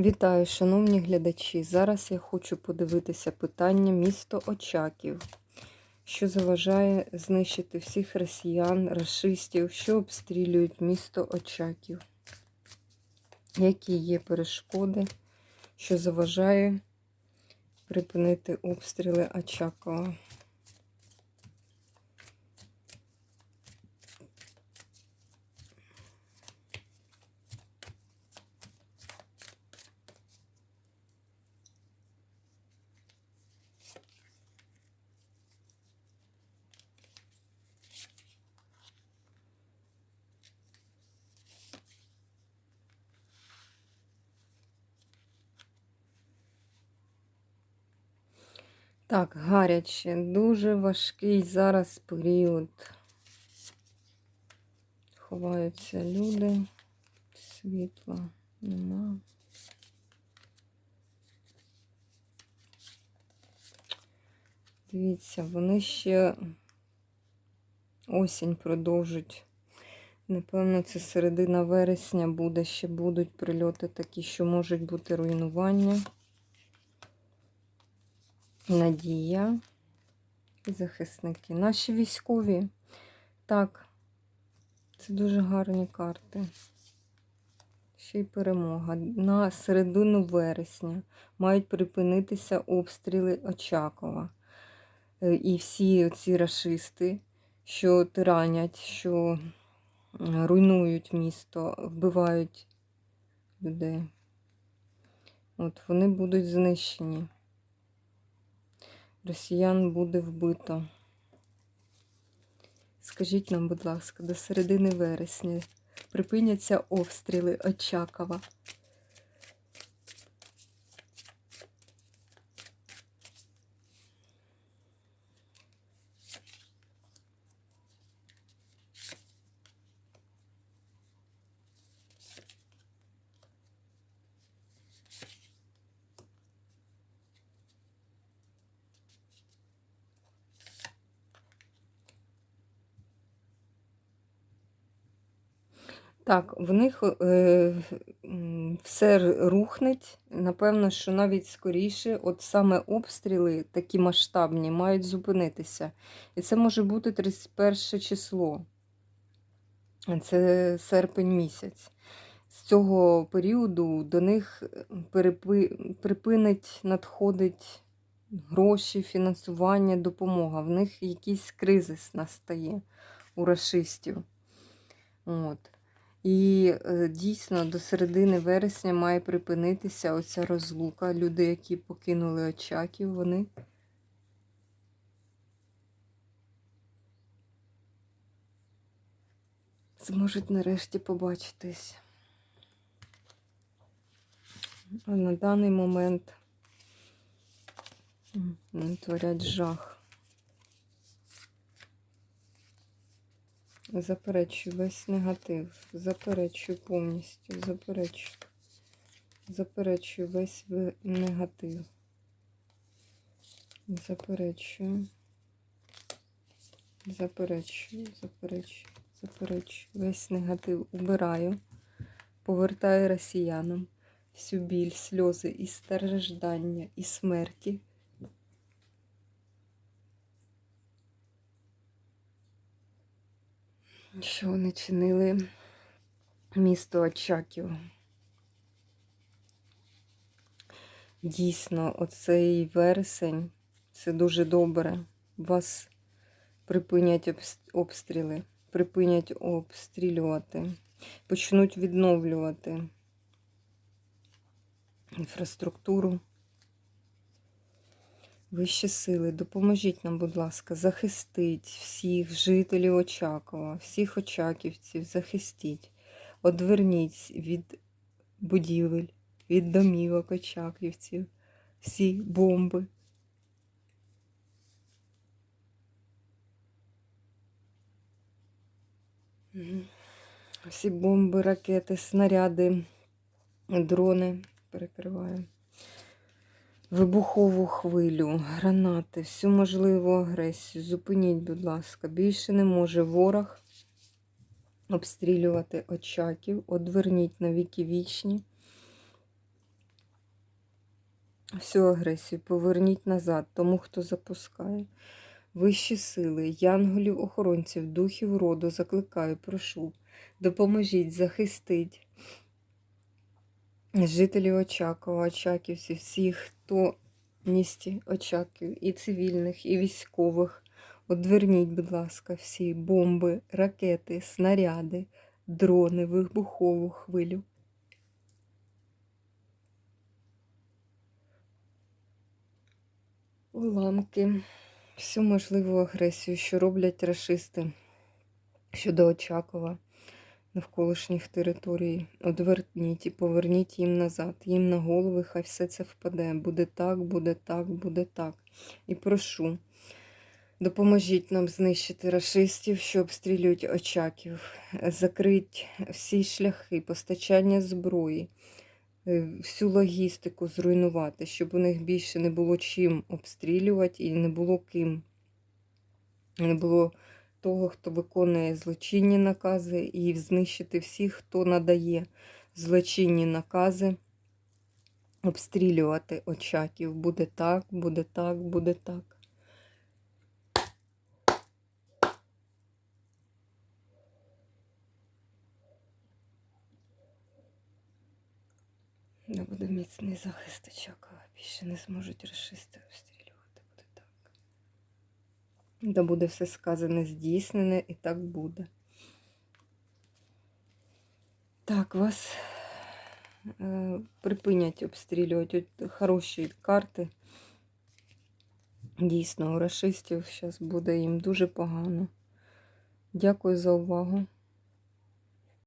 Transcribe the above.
Вітаю, шановні глядачі. Зараз я хочу подивитися питання місто Очаків, що заважає знищити всіх росіян, расистів, що обстрілюють місто Очаків. Які є перешкоди, що заважає припинити обстріли Очакова? Так, гаряче, дуже важкий зараз період. Ховаються люди, світла нема. Дивіться, вони ще осінь продовжать. Напевно, це середина вересня буде, ще будуть прильоти такі, що можуть бути руйнування. Надія і захисники. Наші військові, так, це дуже гарні карти. Ще й перемога. На середину вересня мають припинитися обстріли Очакова. Е, І всі ці рашисти, що тиранять, що руйнують місто, вбивають людей. От вони будуть знищені росіян буде вбито. Скажіть нам, будь ласка, до середини вересня припиняться обстріли Очакова. Так, в них е, все рухнеть. Напевно, що навіть скоріше, от саме обстріли такі масштабні мають зупинитися. І це може бути 31 число. Це серпень місяць. З цього періоду до них перепи, припинить надходить гроші, фінансування, допомога. В них якийсь кризис настає у расистів. От. І е, дійсно до середини вересня має припинитися оця розлука. Люди, які покинули Очаків, вони зможуть нарешті побачитись. На даний момент творять жах. Заперечую весь негатив. Заперечую повністю. Заперечую. Заперечую весь негатив. Заперечую. Заперечую, заперечую, заперечую. Весь негатив убираю. Повертаю росіянам всю біль, сльози і страждання, і смерті. Що вони чинили місто Очаків. Дійсно, оцей вересень це дуже добре. Вас припинять обстріли, припинять обстрілювати, почнуть відновлювати інфраструктуру. Вищі сили, допоможіть нам, будь ласка, захистить всіх жителів Очакова, всіх очаківців, захистіть, одверніть від будівель, від домівок очаківців, всі бомби. Всі бомби, ракети, снаряди, дрони перекриваю. Вибухову хвилю, гранати, всю можливу агресію. Зупиніть, будь ласка. Більше не може ворог обстрілювати очаків. Одверніть на віки вічні. Всю агресію поверніть назад тому, хто запускає. Вищі сили, янголів, охоронців, духів роду закликаю, прошу, допоможіть, захистить жителів Очакова, Очаківців, всіх, хто в місті Очаків, і цивільних, і військових. Одверніть, будь ласка, всі бомби, ракети, снаряди, дрони, вибухову хвилю. Уламки, всю можливу агресію, що роблять рашисти щодо Очакова, навколишніх територій. Одверніть і поверніть їм назад, їм на голови, хай все це впаде. Буде так, буде так, буде так. І прошу, допоможіть нам знищити рашистів, що обстрілюють Очаків, закрить всі шляхи постачання зброї е, всю логістику зруйнувати, щоб у них більше не було чим обстрілювати і не було ким. Не було того, хто виконує злочинні накази, і знищити всіх, хто надає злочинні накази, обстрілювати очаків. Буде так, буде так, буде так. Да буде міцний захист Очакова. Більше не зможуть так. Да буде все сказане, здійснене, і так буде. Так, вас е, припинять обстрілювати. Хороші карти. Дійсно, у расистів зараз буде їм дуже погано. Дякую за увагу.